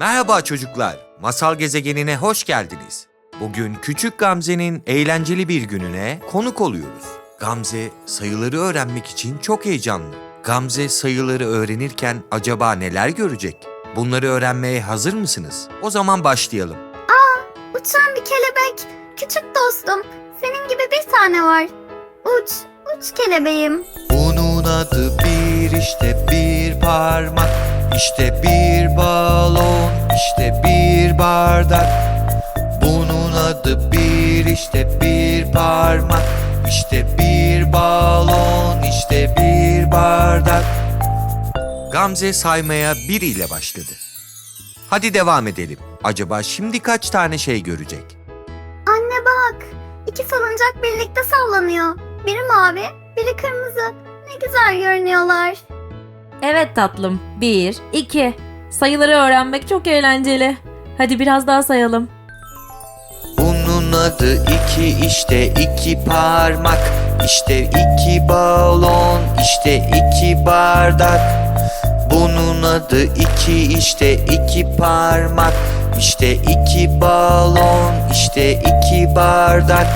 Merhaba çocuklar, Masal Gezegenine hoş geldiniz. Bugün Küçük Gamze'nin eğlenceli bir gününe konuk oluyoruz. Gamze sayıları öğrenmek için çok heyecanlı. Gamze sayıları öğrenirken acaba neler görecek? Bunları öğrenmeye hazır mısınız? O zaman başlayalım. Uçan bir kelebek. Küçük dostum. Senin gibi bir tane var. Uç, uç kelebeğim. Bunun adı bir işte bir parmak işte bir balon işte bir bardak Bunun adı bir işte bir parmak işte bir balon işte bir bardak Gamze saymaya bir ile başladı. Hadi devam edelim. Acaba şimdi kaç tane şey görecek? Anne bak. İki salıncak birlikte sallanıyor. Biri mavi, biri kırmızı. Ne güzel görünüyorlar. Evet tatlım. Bir, iki. Sayıları öğrenmek çok eğlenceli. Hadi biraz daha sayalım. Bunun adı iki işte iki parmak işte iki balon işte iki bardak Bunun adı iki işte iki parmak işte iki balon işte iki bardak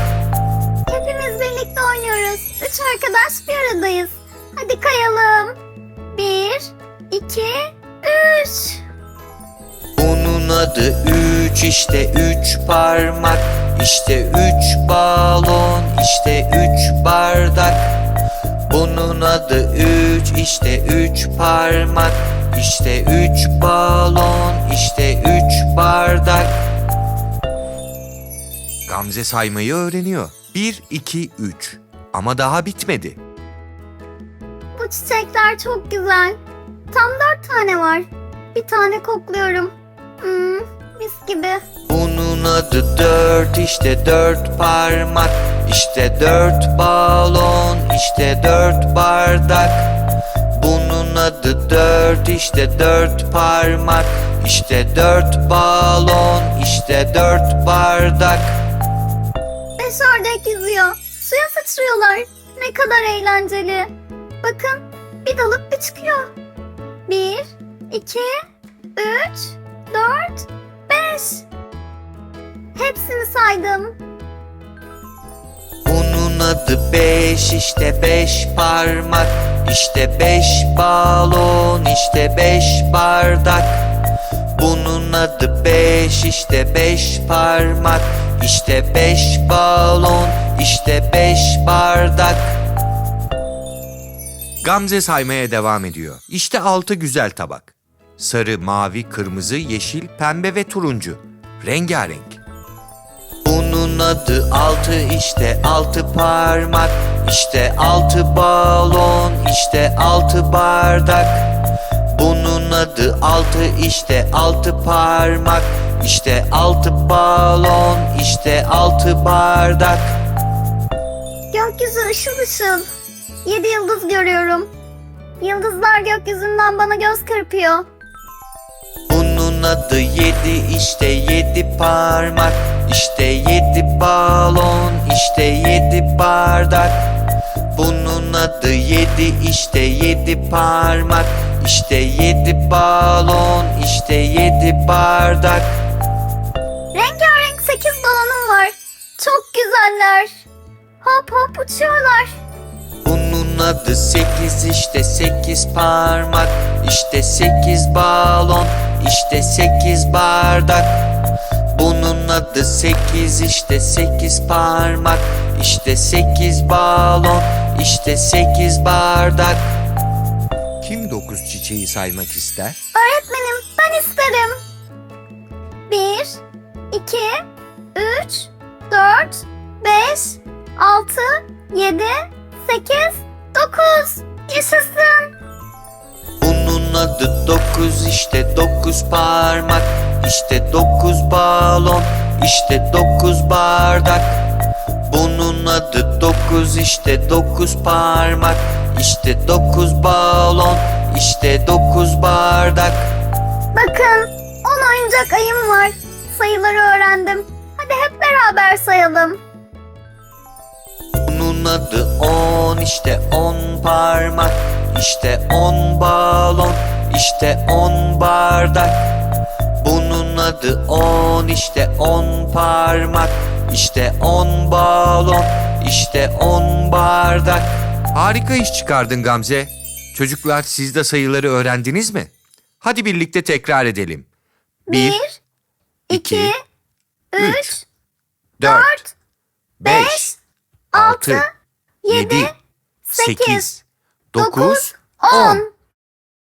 Hepimiz birlikte oynuyoruz. Üç arkadaş bir aradayız. Hadi kayalım. Bir, iki, üç. Bunun adı üç işte üç parmak işte üç balon işte üç bardak Bunun adı üç işte üç parmak işte üç balon işte üç bardak Gamze saymayı öğreniyor. Bir, iki, üç. Ama daha bitmedi. Çiçekler çok güzel. Tam dört tane var. Bir tane kokluyorum. Hmm, mis gibi. Bunun adı dört işte dört parmak işte dört balon işte dört bardak Bunun adı dört işte dört parmak işte dört balon işte dört bardak Beş ördek yüzüyor. Suya sıçrıyorlar. Ne kadar eğlenceli. Bakın bir dalıp bir çıkıyor. Bir, iki, üç, dört, beş. Hepsini saydım. Bunun adı beş işte beş parmak işte beş balon işte beş bardak Bunun adı beş işte beş parmak işte beş balon işte beş bardak Gamze saymaya devam ediyor. İşte altı güzel tabak. Sarı, mavi, kırmızı, yeşil, pembe ve turuncu. Rengarenk. Bunun adı altı işte altı parmak işte altı balon işte altı bardak Bunun adı altı işte altı parmak işte altı balon işte altı bardak Gökyüzü ışıl ışıl. Yedi yıldız görüyorum. Yıldızlar gökyüzünden bana göz kırpıyor. Bunun adı yedi işte yedi parmak işte yedi balon işte yedi bardak Bunun adı yedi işte yedi parmak işte yedi balon işte yedi bardak Rengarenk sekiz balonum var. Çok güzeller. Hop hop uçuyorlar. Bunun adı sekiz işte sekiz parmak işte sekiz balon işte sekiz bardak Bunun adı sekiz işte sekiz parmak işte sekiz balon işte sekiz bardak Kim dokuz çiçeği saymak ister? Öğretmenim ben isterim. Bir, iki, üç, dört, beş, altı, yedi, sekiz, dokuz. Yaşasın. Bunun adı dokuz işte dokuz parmak işte dokuz balon işte dokuz bardak Bunun adı dokuz işte dokuz parmak işte dokuz balon işte dokuz bardak Bakın on oyuncak ayım var. Sayıları öğrendim. Hadi hep beraber sayalım. Bunun adı on işte on parmak işte on balon işte on bardak Bunun adı on işte on parmak işte on balon işte on bardak Harika iş çıkardın Gamze. Çocuklar siz de sayıları öğrendiniz mi? Hadi birlikte tekrar edelim. Bir, iki, üç, dört, beş, altı, 7, 8, 9, 10.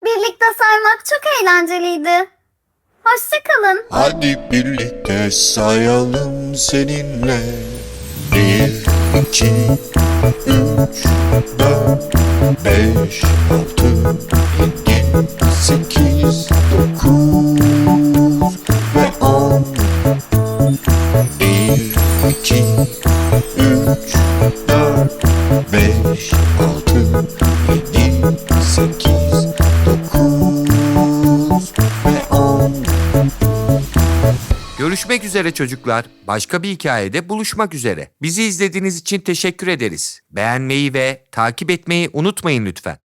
Birlikte saymak çok eğlenceliydi. Hoşçakalın. Hadi birlikte sayalım seninle. 1, 2, 3, 4, 5, 6, 7, 8, 9 ve 10. 1, 2, Görüşmek üzere çocuklar. Başka bir hikayede buluşmak üzere. Bizi izlediğiniz için teşekkür ederiz. Beğenmeyi ve takip etmeyi unutmayın lütfen.